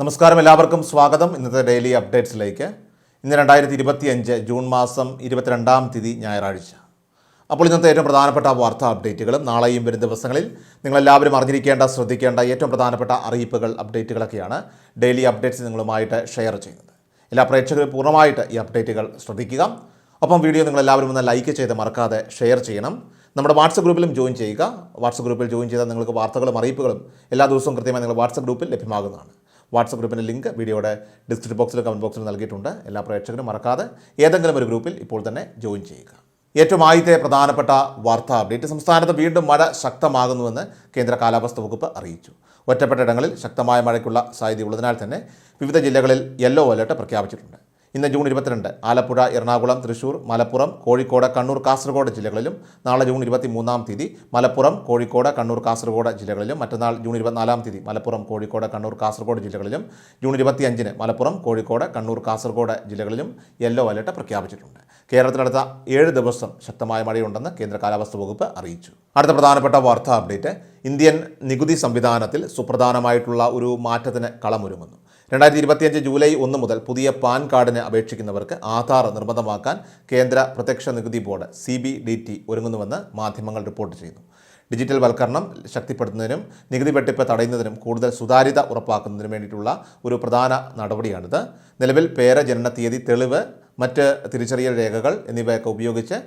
നമസ്കാരം എല്ലാവർക്കും. സ്വാഗതം. ഇന്നത്തെ ഡെയിലി അപ്ഡേറ്റ്സിലേക്ക്. ഇന്ന് രണ്ടായിരത്തി ഇരുപത്തിയഞ്ച് ജൂൺ മാസം ഇരുപത്തിരണ്ടാം തീയതി ഞായറാഴ്ച. അപ്പോൾ ഇന്നത്തെ ഏറ്റവും പ്രധാനപ്പെട്ട വാർത്താ അപ്ഡേറ്റുകളും നാളെയും വരും ദിവസങ്ങളിൽ നിങ്ങളെല്ലാവരും അറിഞ്ഞിരിക്കേണ്ട ശ്രദ്ധിക്കേണ്ട ഏറ്റവും പ്രധാനപ്പെട്ട അറിയിപ്പുകൾ അപ്ഡേറ്റുകളൊക്കെയാണ് ഡെയിലി അപ്ഡേറ്റ്സ് നിങ്ങളുമായിട്ട് ഷെയർ ചെയ്യുന്നത്. എല്ലാ പ്രേക്ഷകരും പൂർണമായിട്ട് ഈ അപ്ഡേറ്റുകൾ ശ്രദ്ധിക്കുക. ഒപ്പം വീഡിയോ നിങ്ങളെല്ലാവരും ഒന്ന് ലൈക്ക് ചെയ്ത് മറക്കാതെ ഷെയർ ചെയ്യണം. നമ്മുടെ വാട്സപ്പ് ഗ്രൂപ്പിലും ജോയിൻ ചെയ്യുക. വാട്സപ്പ് ഗ്രൂപ്പിൽ ജോയിൻ ചെയ്താൽ നിങ്ങൾക്ക് വാർത്തകളും അറിയിപ്പുകളും എല്ലാ ദിവസവും കൃത്യമായി നിങ്ങൾ വാട്സപ്പ് ഗ്രൂപ്പിൽ ലഭ്യമാകുന്നതാണ്. വാട്സപ്പ് ഗ്രൂപ്പിന്റെ ലിങ്ക് വീഡിയോയുടെ ഡിസ്ക്രിപ്ഷൻ ബോക്സിലും കമന്റ് ബോക്സിലും നൽകിയിട്ടുണ്ട്. എല്ലാ പ്രേക്ഷകരും മറക്കാതെ ഏതെങ്കിലും ഒരു ഗ്രൂപ്പിൽ ഇപ്പോൾ തന്നെ ജോയിൻ ചെയ്യുക. ഏറ്റവും ആദ്യത്തെ പ്രധാനപ്പെട്ട വാർത്താ അപ്ഡേറ്റ്. സംസ്ഥാനത്ത് വീണ്ടും മഴ ശക്തമാകുന്നുവെന്ന് കേന്ദ്ര കാലാവസ്ഥ വകുപ്പ് അറിയിച്ചു. ഒറ്റപ്പെട്ട ഇടങ്ങളിൽ ശക്തമായ മഴയ്ക്കുള്ള സാധ്യതയുള്ളതിനാൽ തന്നെ വിവിധ ജില്ലകളിൽ യെല്ലോ അലർട്ട് പ്രഖ്യാപിച്ചിട്ടുണ്ട്. ഇന്ന് ജൂൺ ഇരുപത്തിരണ്ട്. ആലപ്പുഴ എറണാകുളം തൃശൂർ മലപ്പുറം കോഴിക്കോട് കണ്ണൂർ കാസർഗോഡ് ജില്ലകളിലും നാളെ ജൂൺ ഇരുപത്തി മൂന്നാം തീയതി മലപ്പുറം കോഴിക്കോട് കണ്ണൂർ കാസർഗോഡ് ജില്ലകളിലും മറ്റന്നാൾ ജൂൺ ഇരുപത്തിനാലാം തീയതി മലപ്പുറം കോഴിക്കോട് കണ്ണൂർ കാസർഗോഡ് ജില്ലകളിലും ജൂൺ ഇരുപത്തിയഞ്ചിന് മലപ്പുറം കോഴിക്കോട് കണ്ണൂർ കാസർഗോഡ് ജില്ലകളിലും യെല്ലോ അലർട്ട് പ്രഖ്യാപിച്ചിട്ടുണ്ട്. കേരളത്തിനടുത്ത ഏഴ് ദിവസം ശക്തമായ മഴയുണ്ടെന്ന് കേന്ദ്ര കാലാവസ്ഥാ വകുപ്പ് അറിയിച്ചു. അടുത്ത പ്രധാനപ്പെട്ട വാർത്താ അപ്ഡേറ്റ്. ഇന്ത്യൻ നികുതി സംവിധാനത്തിൽ സുപ്രധാനമായിട്ടുള്ള ഒരു മാറ്റത്തിന് കളമൊരുങ്ങുന്നു. രണ്ടായിരത്തി ഇരുപത്തിയഞ്ച് ജൂലൈ ഒന്ന് മുതൽ പുതിയ പാൻ കാർഡിന് അപേക്ഷിക്കുന്നവർക്ക് ആധാർ നിർബന്ധമാക്കാൻ കേന്ദ്ര പ്രത്യക്ഷ നികുതി board C B D T ഒരുങ്ങുന്നുവെന്ന് മാധ്യമങ്ങൾ റിപ്പോർട്ട് ചെയ്യുന്നു. ഡിജിറ്റൽ വൽക്കരണം ശക്തിപ്പെടുത്തുന്നതിനും നികുതി വെട്ടിപ്പ് തടയുന്നതിനും കൂടുതൽ സുതാര്യത ഉറപ്പാക്കുന്നതിനും വേണ്ടിയിട്ടുള്ള ഒരു പ്രധാന നടപടിയാണിത്. നിലവിൽ പേര് ജനന തീയതി തെളിവ് മറ്റ് തിരിച്ചറിയൽ രേഖകൾ എന്നിവയൊക്കെ ഉപയോഗിച്ച്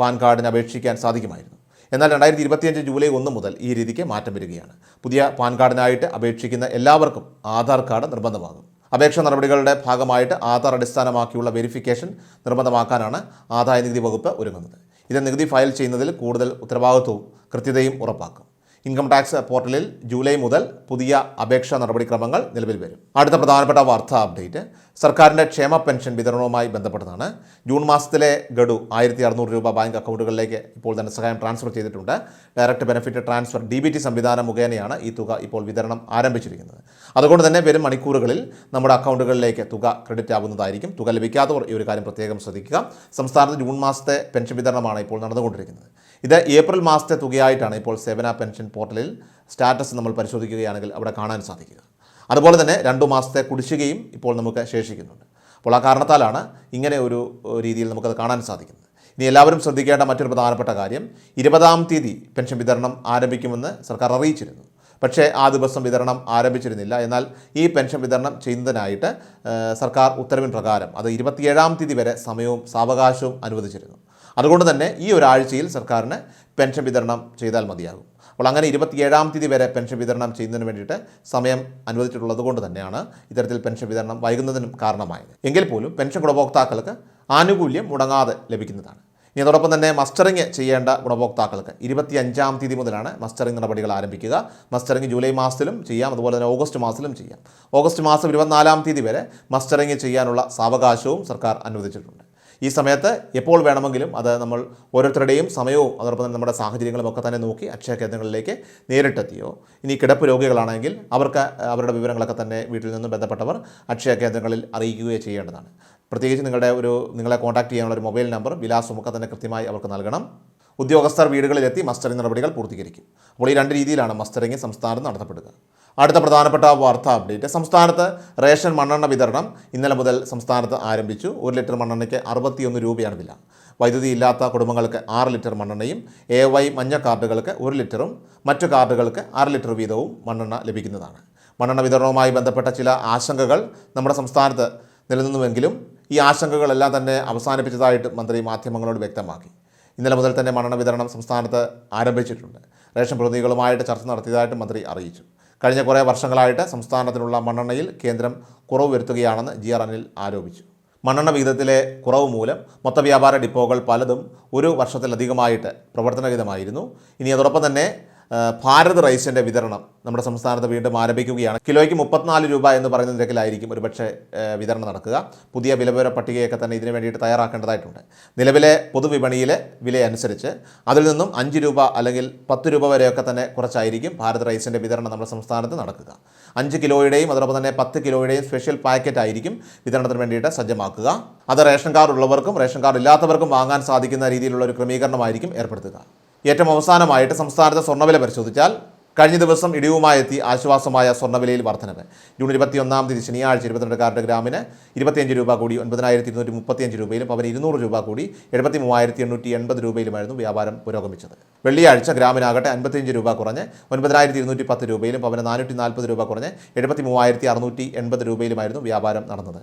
പാൻ കാർഡിന് അപേക്ഷിക്കാൻ സാധിക്കുമായിരുന്നു. എന്നാൽ രണ്ടായിരത്തി ഇരുപത്തിയഞ്ച് ജൂലൈ ഒന്ന് മുതൽ ഈ രീതിക്ക് മാറ്റം വരികയാണ്. പുതിയ പാൻ കാർഡിനായിട്ട് അപേക്ഷിക്കുന്ന എല്ലാവർക്കും ആധാർ കാർഡ് നിർബന്ധമാകും. അപേക്ഷ നടപടികളുടെ ഭാഗമായിട്ട് ആധാർ അടിസ്ഥാനമാക്കിയുള്ള വെരിഫിക്കേഷൻ നിർബന്ധമാക്കാനാണ് ആദായ നികുതി വകുപ്പ് ഒരുങ്ങുന്നത്. ഇത് നികുതി ഫയൽ ചെയ്യുന്നതിൽ കൂടുതൽ ഉത്തരവാദിത്വവും കൃത്യതയും ഉറപ്പാക്കും. ഇൻകം ടാക്സ് പോർട്ടലിൽ ജൂലൈ മുതൽ പുതിയ അപേക്ഷാ നടപടിക്രമങ്ങൾ നിലവിൽ വരും. അടുത്ത പ്രധാനപ്പെട്ട വാർത്താ അപ്ഡേറ്റ്. സർക്കാരിന്റെ ക്ഷേമ പെൻഷൻ വിതരണവുമായി ബന്ധപ്പെട്ടതാണ്. ജൂൺ മാസത്തിലെ ഗഡു ആയിരത്തി അറുന്നൂറ് രൂപ ബാങ്ക് അക്കൗണ്ടുകളിലേക്ക് ഇപ്പോൾ ധനസഹായം ട്രാൻസ്ഫർ ചെയ്തിട്ടുണ്ട്. Direct benefit transfer D B T സംവിധാനം മുഖേനയാണ് ഈ തുക ഇപ്പോൾ വിതരണം ആരംഭിച്ചിരിക്കുന്നത്. അതുകൊണ്ട് തന്നെ വരും മണിക്കൂറുകളിൽ നമ്മുടെ അക്കൗണ്ടുകളിലേക്ക് തുക ക്രെഡിറ്റ് ആവുന്നതായിരിക്കും. തുക ലഭിക്കാത്തവർ ഈ ഒരു കാര്യം പ്രത്യേകം ശ്രദ്ധിക്കുക. സംസ്ഥാനത്ത് ജൂൺ മാസത്തെ പെൻഷൻ വിതരണമാണ് ഇപ്പോൾ നടന്നുകൊണ്ടിരിക്കുന്നത്. ഇത് ഏപ്രിൽ മാസത്തെ തുകയായിട്ടാണ് ഇപ്പോൾ സേവന പെൻഷൻ പോർട്ടലിൽ സ്റ്റാറ്റസ് നമ്മൾ പരിശോധിക്കുകയാണെങ്കിൽ അവിടെ കാണാൻ സാധിക്കുക. അതുപോലെ തന്നെ രണ്ടു മാസത്തെ കുടിശ്ശികയും ഇപ്പോൾ നമുക്ക് ശേഷിക്കുന്നുണ്ട്. അപ്പോൾ ആ കാരണത്താലാണ് ഇങ്ങനെ ഒരു രീതിയിൽ നമുക്കത് കാണാൻ സാധിക്കുന്നത്. ഇനി എല്ലാവരും ശ്രദ്ധിക്കേണ്ട മറ്റൊരു പ്രധാനപ്പെട്ട കാര്യം ഇരുപതാം തീയതി പെൻഷൻ വിതരണം ആരംഭിക്കുമെന്ന് സർക്കാർ അറിയിച്ചിരുന്നു. പക്ഷേ ആ ദിവസം വിതരണം ആരംഭിച്ചിരുന്നില്ല. എന്നാൽ ഈ പെൻഷൻ വിതരണം ചെയ്യുന്നതിനായിട്ട് സർക്കാർ ഉത്തരവിൻ പ്രകാരം അത് ഇരുപത്തിയേഴാം തീയതി വരെ സമയവും സാവകാശവും അനുവദിച്ചിരുന്നു. അതുകൊണ്ട് തന്നെ ഈ ഒരാഴ്ചയിൽ സർക്കാരിന് പെൻഷൻ വിതരണം ചെയ്താൽ മതിയാകും. അപ്പോൾ അങ്ങനെ ഇരുപത്തിയേഴാം തീയതി വരെ പെൻഷൻ വിതരണം ചെയ്യുന്നതിന് വേണ്ടിയിട്ട് സമയം അനുവദിച്ചിട്ടുള്ളത് കൊണ്ട് തന്നെയാണ് ഇത്തരത്തിൽ പെൻഷൻ വിതരണം വൈകുന്നതിനും കാരണമായത്. എങ്കിൽ പോലും പെൻഷൻ ഗുണഭോക്താക്കൾക്ക് ആനുകൂല്യം മുടങ്ങാതെ ലഭിക്കുന്നതാണ്. ഇനി അതോടൊപ്പം തന്നെ മസ്റ്ററിങ് ചെയ്യേണ്ട ഗുണഭോക്താക്കൾക്ക് ഇരുപത്തി അഞ്ചാം തീയതി മുതലാണ് മസ്റ്ററിങ് നടപടികൾ ആരംഭിക്കുക. മസ്റ്ററിങ് ജൂലൈ മാസത്തിലും ചെയ്യാം. അതുപോലെ തന്നെ ഓഗസ്റ്റ് മാസത്തിലും ചെയ്യാം. ഓഗസ്റ്റ് മാസം ഇരുപത്തിനാലാം തീയതി വരെ മസ്റ്ററിങ് ചെയ്യാനുള്ള സാവകാശവും സർക്കാർ അനുവദിച്ചിട്ടുണ്ട്. ഈ സമയത്ത് എപ്പോൾ വേണമെങ്കിലും അത് നമ്മൾ ഓരോരുത്തരുടെയും സമയവും അതോടൊപ്പം തന്നെ നമ്മുടെ സാഹചര്യങ്ങളും ഒക്കെ തന്നെ നോക്കി അക്ഷയ കേന്ദ്രങ്ങളിലേക്ക് നേരിട്ടെത്തിയോ. ഇനി കിടപ്പ് രോഗികളാണെങ്കിൽ അവർക്ക് അവരുടെ വിവരങ്ങളൊക്കെ തന്നെ വീട്ടിൽ നിന്നും ബന്ധപ്പെട്ടവർ അക്ഷയ കേന്ദ്രങ്ങളിൽ അറിയിക്കുകയോ ചെയ്യേണ്ടതാണ്. പ്രത്യേകിച്ച് നിങ്ങളുടെ ഒരു നിങ്ങളെ കോൺടാക്ട് ചെയ്യാനുള്ള ഒരു മൊബൈൽ നമ്പർ വിലാസവും ഒക്കെ തന്നെ കൃത്യമായി അവർക്ക് നൽകണം. ഉദ്യോഗസ്ഥർ വീടുകളിലെത്തി മസ്റ്ററിംഗ് നടപടികൾ പൂർത്തീകരിക്കും. അപ്പോൾ ഈ രണ്ട് രീതിയിലാണ് മസ്റ്ററിംഗ് സംസ്ഥാനത്ത് നടത്തപ്പെടുക. അടുത്ത പ്രധാനപ്പെട്ട വാർത്താ അപ്ഡേറ്റ്. സംസ്ഥാനത്ത് റേഷൻ മണ്ണെണ്ണ വിതരണം ഇന്നലെ മുതൽ സംസ്ഥാനത്ത് ആരംഭിച്ചു. ഒരു ലിറ്റർ മണ്ണെണ്ണയ്ക്ക് അറുപത്തിയൊന്ന് രൂപയാണ് വില. വൈദ്യുതി ഇല്ലാത്ത കുടുംബങ്ങൾക്ക് ആറ് ലിറ്റർ മണ്ണെണ്ണയും എ വൈ മഞ്ഞ കാർഡുകൾക്ക് ഒരു ലിറ്ററും മറ്റു കാർഡുകൾക്ക് അര ലിറ്റർ വീതവും മണ്ണെണ്ണ ലഭിക്കുന്നതാണ്. മണ്ണെണ്ണ വിതരണവുമായി ബന്ധപ്പെട്ട ചില ആശങ്കകൾ നമ്മുടെ സംസ്ഥാനത്ത് നിലനിന്നുവെങ്കിലും ഈ ആശങ്കകളെല്ലാം തന്നെ അവസാനിപ്പിച്ചതായിട്ട് മന്ത്രി മാധ്യമങ്ങളോട് വ്യക്തമാക്കി. ഇന്നലെ മുതൽ തന്നെ മണ്ണെണ്ണ വിതരണം സംസ്ഥാനത്ത് ആരംഭിച്ചിട്ടുണ്ട്. റേഷൻ പ്രതിനിധികളുമായിട്ട് ചർച്ച നടത്തിയതായിട്ട് മന്ത്രി അറിയിച്ചു. കഴിഞ്ഞ കുറേ വർഷങ്ങളായിട്ട് സംസ്ഥാനത്തിനുള്ള മണ്ണെണ്ണയിൽ കേന്ദ്രം കുറവ് വരുത്തുകയാണെന്ന് ജി ആർ അനിൽ ആരോപിച്ചു. മണ്ണെണ്ണ വിഹിതത്തിലെ കുറവ് മൂലം മൊത്തവ്യാപാര ഡിപ്പോകൾ പലതും ഒരു വർഷത്തിലധികമായിട്ട് പ്രവർത്തനരഹിതമായിരുന്നു. ഇനി അതോടൊപ്പം തന്നെ ഭാരത് റൈസിന്റെ വിതരണം നമ്മുടെ സംസ്ഥാനത്ത് വീണ്ടും ആരംഭിക്കുകയാണ്. കിലോയ്ക്ക് മുപ്പത്തിനാല് രൂപ എന്ന് പറയുന്ന നിരക്കിലായിരിക്കും ഒരുപക്ഷെ വിതരണം നടക്കുക. പുതിയ വിലവിവര പട്ടികയൊക്കെ തന്നെ ഇതിനു വേണ്ടിയിട്ട് തയ്യാറാക്കേണ്ടതായിട്ടുണ്ട്. നിലവിലെ പൊതുവിപണിയിലെ വില അനുസരിച്ച് അതിൽ നിന്നും അഞ്ച് രൂപ അല്ലെങ്കിൽ പത്ത് രൂപ വരെയൊക്കെ തന്നെ കുറച്ചായിരിക്കും ഭാരത് റൈസിന്റെ വിതരണം നമ്മുടെ സംസ്ഥാനത്ത് നടക്കുക. അഞ്ച് കിലോയുടെയും അതോടൊപ്പം തന്നെ പത്ത് കിലോയുടെയും സ്പെഷ്യൽ പാക്കറ്റ് ആയിരിക്കും വിതരണത്തിന് വേണ്ടിയിട്ട് സജ്ജമാക്കുക. അത് റേഷൻ കാർഡ് ഉള്ളവർക്കും റേഷൻ കാർഡ് ഇല്ലാത്തവർക്കും വാങ്ങാൻ സാധിക്കുന്ന രീതിയിലുള്ള ഒരു ക്രമീകരണമായിരിക്കും ഏർപ്പെടുത്തുക. ഏറ്റവും അവസാനമായിട്ട് സംസ്ഥാനത്തെ സ്വർണവില പരിശോധിച്ചാൽ കഴിഞ്ഞ ദിവസം ഇടിവുമായെത്തി ആശ്വാസമായ സ്വർണവിലയിൽ വർധനവ്. ജൂൺ ഇരുപത്തിയൊന്നാം തീയതി ശനിയാഴ്ച ഇരുപത്തിരണ്ട് കാരറ്റ് ഗ്രാമിന് ഇരുപത്തിയഞ്ച് രൂപ കൂടി ഒൻപതിനായിരത്തി ഇരുന്നൂറ്റി മുപ്പത്തിയഞ്ച് രൂപയിലും പവന് ഇരുന്നൂറ് രൂപ കൂടി എഴുപത്തി മൂവായിരത്തി എണ്ണൂറ്റി എൺപത് രൂപയിലുമായിരുന്നു വ്യാപാരം പുരോഗമിച്ചത്. വെള്ളിയാഴ്ച ഗ്രാമിനാകട്ടെ അൻപത്തിയഞ്ച് രൂപ കുറഞ്ഞ് ഒൻപതിനായിരത്തി ഇരുന്നൂറ്റി പത്ത് രൂപയിലും പവന് നാനൂറ്റി നാൽപ്പത് രൂപ കുറഞ്ഞ് എഴുപത്തി മൂവായിരത്തി അറുന്നൂറ്റി എൺപത് രൂപയിലുമായിരുന്നു വ്യാപാരം നടന്നത്.